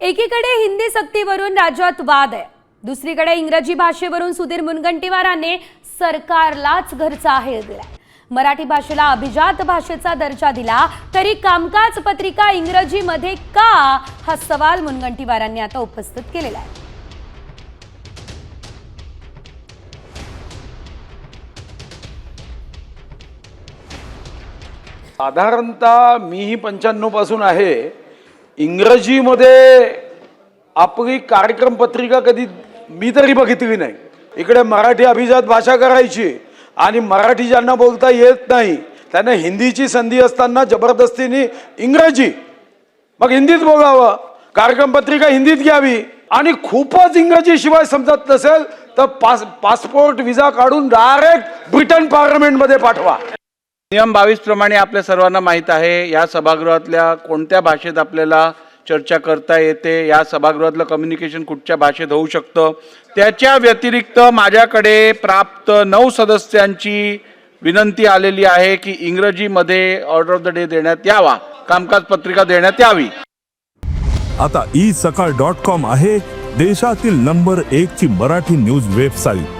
एकीकडे हिंदी सक्तीवरून राज्यात वाद आहे. दुसरीकडे इंग्रजी भाषेवरून सुधीर मुनगंटीवारांनी सरकारलाच घरचा आहे दिलाय. मराठी भाषेला अभिजात भाषेचा दर्जा दिला तरी कामकाज पत्रिका इंग्रजीमध्ये का? हा सवाल मुनगंटीवारांनी आता उपस्थित केलेला आहे. साधारणतः मीही पंच्याण्णवपासून आहे. इंग्रजीमध्ये आपली कार्यक्रम पत्रिका कधी मी तरी बघितली नाही. इकडे मराठी अभिजात भाषा करायची आणि मराठी ज्यांना बोलता येत नाही त्यांना हिंदीची संधी असताना जबरदस्तीने इंग्रजी. मग हिंदीत बोलावं कार्यक्रम पत्रिका हिंदीत घ्यावी आणि खूपच इंग्रजीशिवाय समजत नसेल तर पास पासपोर्ट विजा काढून डायरेक्ट ब्रिटन पार्लमेंटमध्ये पाठवा. नियम बावीस प्रमाणे आपल्या सर्वांना माहीत आहे. या सभागृहातल्या कोणत्या भाषेत आपल्याला चर्चा करता येते? या सभागृहातलं कम्युनिकेशन कुठच्या भाषेत होऊ शकतं? त्याच्या व्यतिरिक्त माझ्याकडे प्राप्त नऊ सदस्यांची विनंती आलेली आहे की इंग्रजीमध्ये ऑर्डर ऑफ द डे देण्यात यावा. कामकाज पत्रिका देण्यात यावी. आता ई सकाळ डॉट कॉम आहे देशातील नंबर एक ची मराठी न्यूज वेबसाईट